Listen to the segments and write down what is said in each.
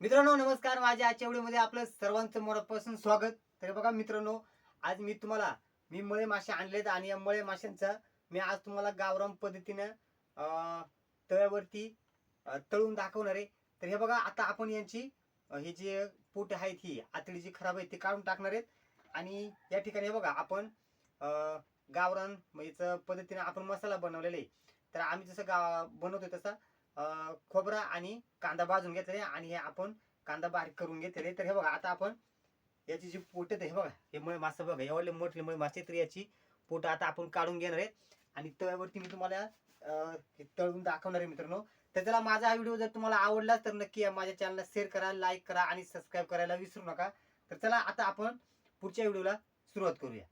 मित्रांनो नमस्कार. माझ्या आजच्या व्हिडिओमध्ये आपलं सर्वांचं मनापासून स्वागत. तर बघा मित्रांनो आज मी तुम्हाला मी मळे मासे आणलेत आणि या मळे माशांचा मी आज तुम्हाला गावराम पद्धतीनं तळ्यावरती तळून दाखवणार आहे. तर हे बघा आता आपण यांची हे जे पोट आहेत ही आतडी जी खराब आहे ते काढून टाकणार आहेत. आणि या ठिकाणी हे बघा आपण गावरान म्हणजे पद्धतीनं आपण मसाला बनवलेला आहे. तर आम्ही जसं गा बनवतोय तसा खोबरा आणि कांदा भाजून घेतलेले आणि हे आपण कांदा बारीक करून घेतलेले. तर हे बघा आता आपण याची जी पोट आहे हे बघा हे मुळे मासे बघा एवढे मोठे मुळे मासे तर याची पोट आता आपण काढून घेणार आहे आणि तव्यावरती मी तुम्हाला हे तळून दाखवणार आहे मित्रांनो. तर चला माझा हा व्हिडिओ जर तुम्हाला आवडला तर नक्की या माझ्या चॅनलला शेअर करा लाईक करा आणि सबस्क्राईब करायला विसरू नका. तर चला आता आपण पुढच्या व्हिडिओला सुरुवात करूया.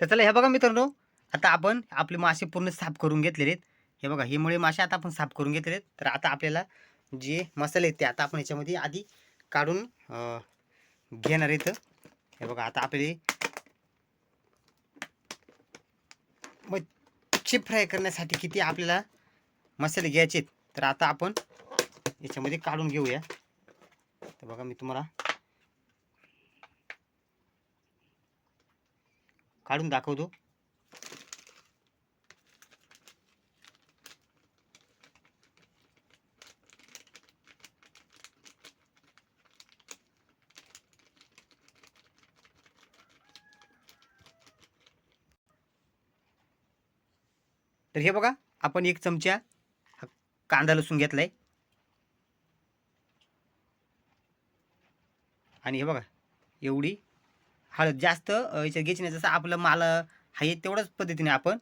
तर चला हे बघा मित्रांनो. आता आपण आपले मासे पूर्ण साफ करून घेतलेले आहेत. हे बघा हे मुळे मासे आता आपण साफ करून घेतलेले आहेत. तर आता आपल्याला जे मसाले आहेत ते आता आपण याच्यामध्ये आधी काढून घेणार आहेत. हे बघा आता आपले मच्छी फ्राय करण्यासाठी किती आपल्याला मसाले घ्यायचे आहेत तर आता आपण याच्यामध्ये काढून घेऊया. तर बघा मी तुम्हाला काढून दाखवतो. तर हे बघा आपण एक चमचा कांदा लसूण घेतलाय. आणि हे बघा एवढी हळद जास्त याच्यात घ्यायची नाही. जसं आपलं माल आहे तेवढ्याच पद्धतीने आपण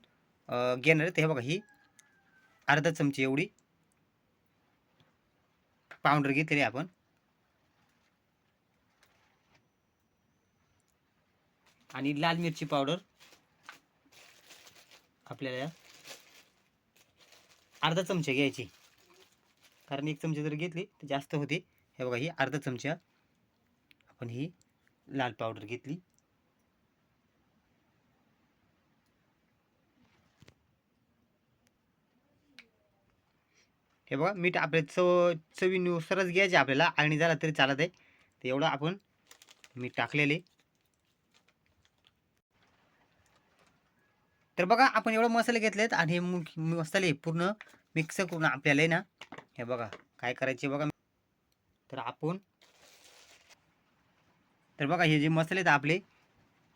घेणार आहे. तर हे बघा ही अर्धा चमची एवढी पावडर घेतलेली आपण. आणि लाल मिरची पावडर आपल्याला अर्धा चमचा घ्यायची. कारण एक चमचे जर घेतली तर जास्त होते. हे बघा ही अर्धा चमचा. आपण ही लाल पावडर घेतली. हे बघा मीठ आपल्या चव चवीनुसारच घ्यायचे आपल्याला. आणि झाला तरी चालत आहे. तर एवढं आपण मीठ टाकलेले. तर बघा आपण एवढं मसाले घेतलेत आणि हे मसाले पूर्ण मिक्स करून आपल्याला आहे ना हे बघा काय करायचे बघा. तर आपण तर बघा हे जे मसाले आहेत आपले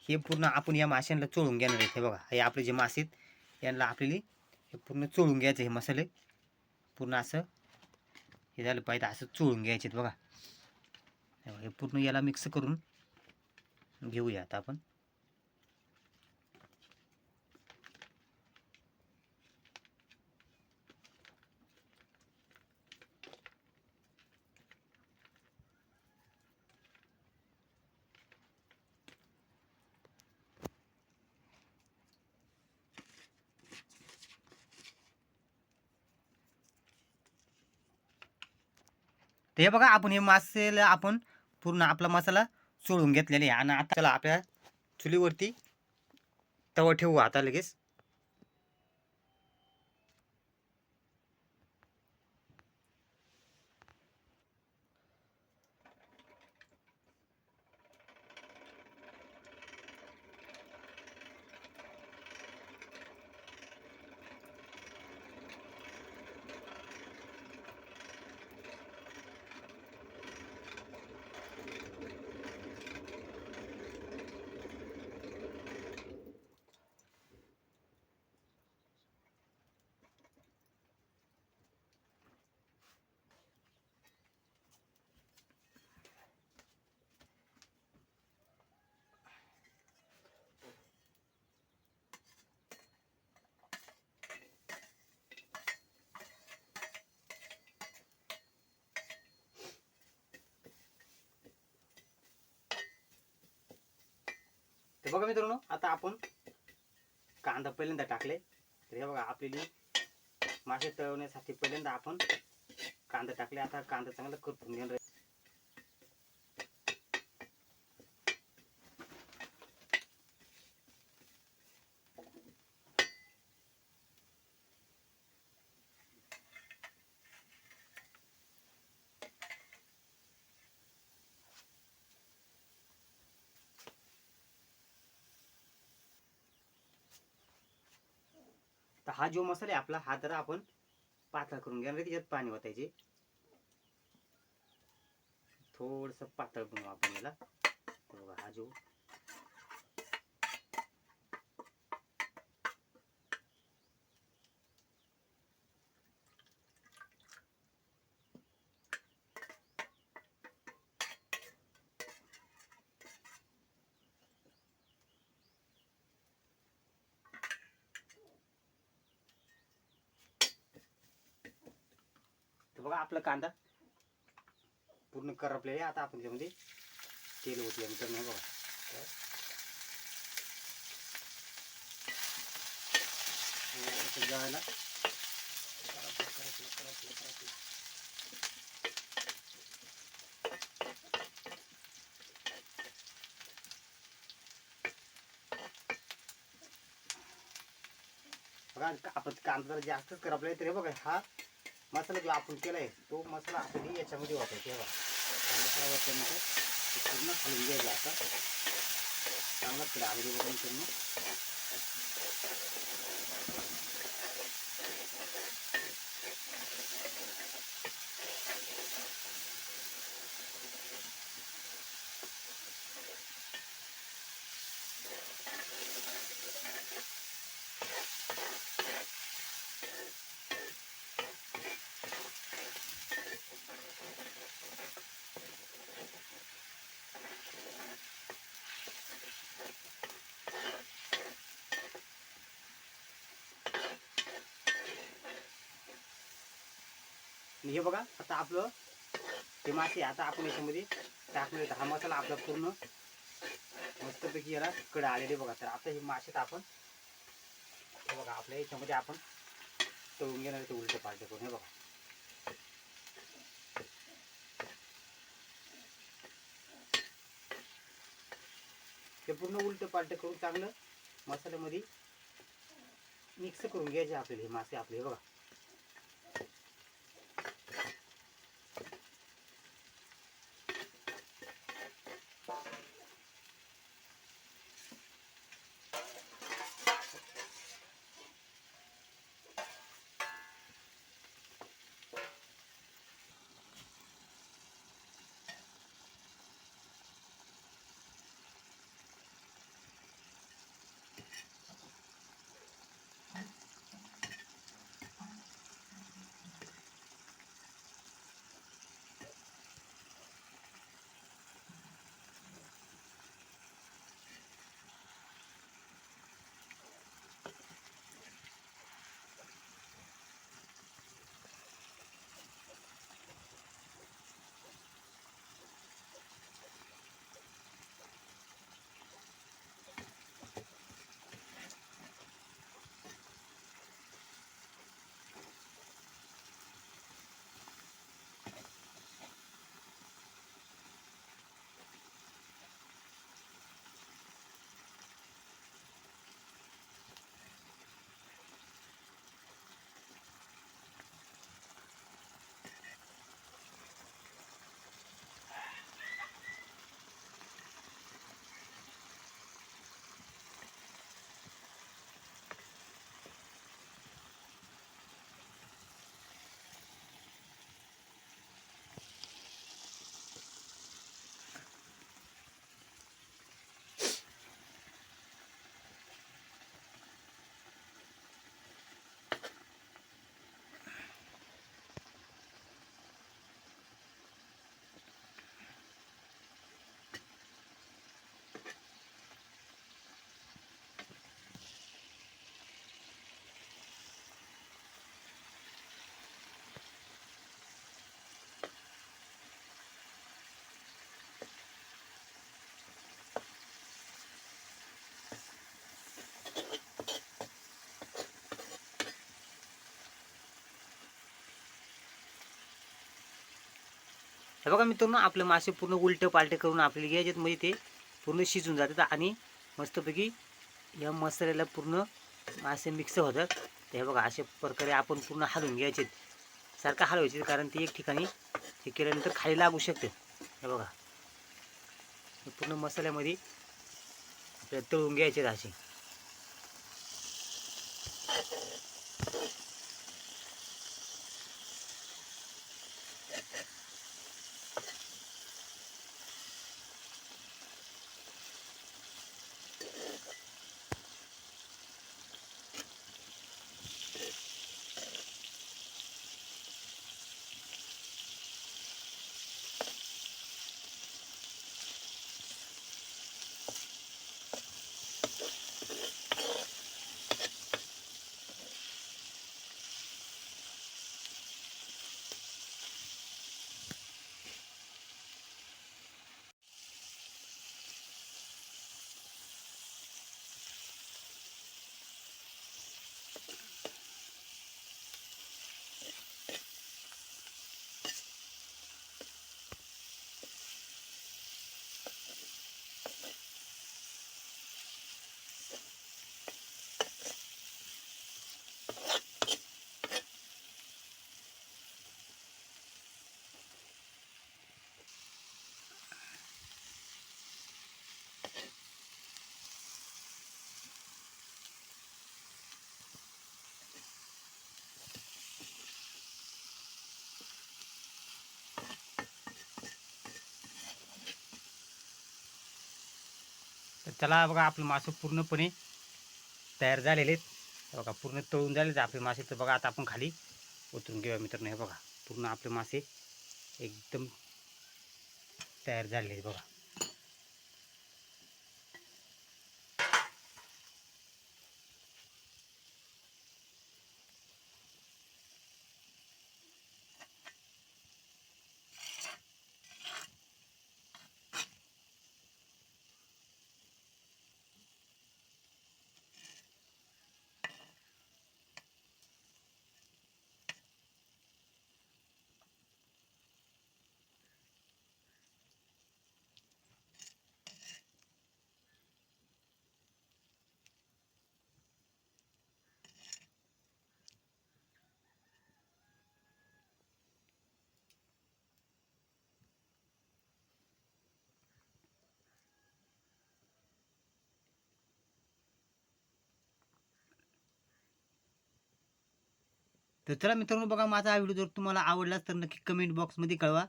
हे पूर्ण आपण या माशांना चोळून घेणार आहेत. हे बघा हे आपले जे मासे आहेत यांना आपल्याला हे पूर्ण चोळून घ्यायचं हे मसाले. पूर्ण असं हे झालं पाहिजे असं चोळून घ्यायचे आहेत बघा. हे बघा, हे पूर्ण याला मिक्स करून घेऊया आता आपण. हे बघा आपण हे मासेला आपण पूर्ण आपला मसाला चोळून घेतलेला आहे. आणि आता चला आपल्या चुलीवरती तवा ठेवू आता लगेच. बघा मित्रांनो आता आपण कांदा पहिल्यांदा टाकले. तर हे बघा आपली मासे तळवण्यासाठी पहिल्यांदा आपण कांदा टाकले. आता कांदा चांगला करपून घेणार तर हा जो मसाला आहे आपला हा जरा आपण पातळ करून घेणार त्याच्यात पाणी ओतायचे. थोडस पातळ बनवू आपण याला. बघा हा जो तर बघा आपला कांदा. पूर्ण करपलेला आहे आता आपण त्यामध्ये तेल होते नंतर नाही बघा. जायला बघा आपण कांदा जर जास्तच करपलाय तरी बघा हा मसाला जो आपण केलाय तो मसाला आपण याच्यामध्ये वापरायचा म्हणजे, हे बघा मसाला वापरल्यानंतर पूर्ण हलवून घ्यायचा आता. चांगला तिला आगरी वगैरे पूर्ण हे बघा आता आपलं हे मासे आता आपण याच्यामध्ये टाकले हा मसाला आपला पूर्ण मस्तपैकी याला कडे आलेले बघा. तर आता हे मासे आपण हे बघा आपल्या याच्यामध्ये आपण तळून घेणार ते उलटे पालटे करून. हे बघा. ते पूर्ण उलट पालट करून चांगलं मसाल्यामध्ये मिक्स करून घ्यायचे आपल्याला हे मासे आपले. हे बघा. हे बघा मित्रांनो आपले मासे पूर्ण उलटे पालटे करून आपले घ्यायचे म्हणजे ते पूर्ण शिजून जातात आणि मस्तपैकी या मसाल्याला पूर्ण मासे मिक्स होतात. तर हे बघा अशा प्रकारे आपण पूर्ण हलवून घ्यायचे सारखं हलवायचे कारण ते एक ठिकाणी हे केल्यानंतर खाली लागू शकते. हे बघा. पूर्ण मसाल्यामध्ये आपल्याला तळून घ्यायचे असे. त्याला बघा आपले मासे पूर्णपणे तयार झालेले आहेत. बघा पूर्ण तळून झालेले आपले मासे तर बघा आता आपण खाली उतरून घेऊया मित्रांनो. हे बघा पूर्ण आपले मासे एकदम तयार झालेले आहेत बघा. तर चला मित्रांनो बघा माझा हा व्हिडिओ जर तुम्हाला आवडलाच तर नक्की कमेंट बॉक्समध्ये कळवा.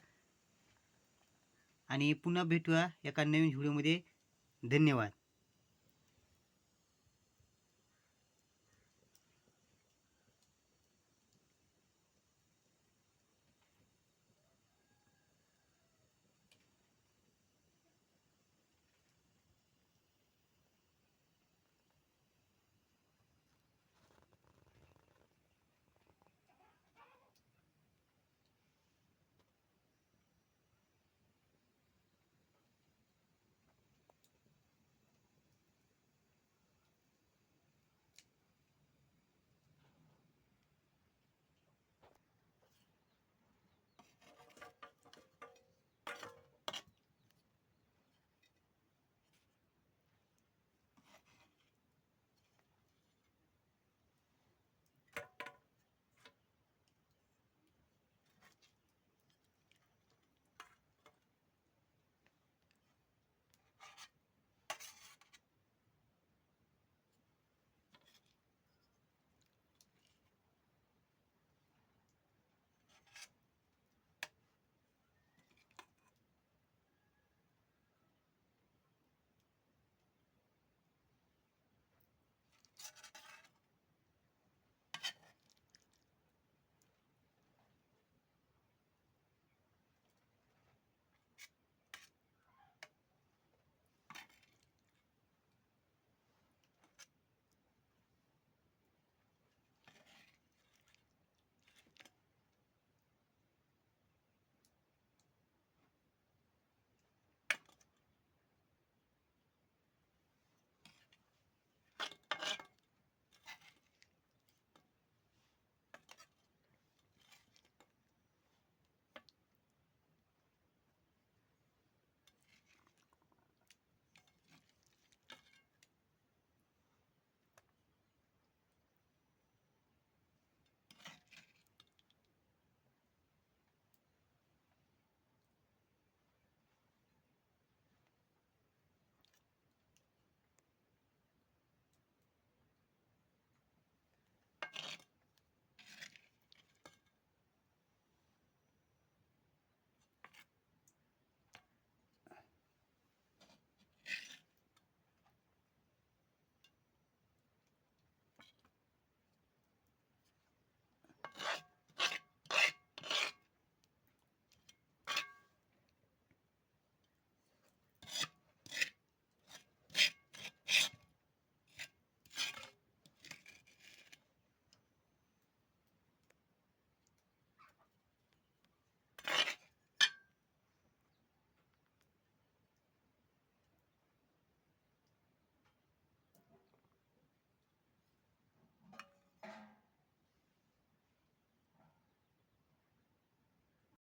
आणि पुन्हा भेटूया एका नवीन व्हिडिओमध्ये धन्यवाद.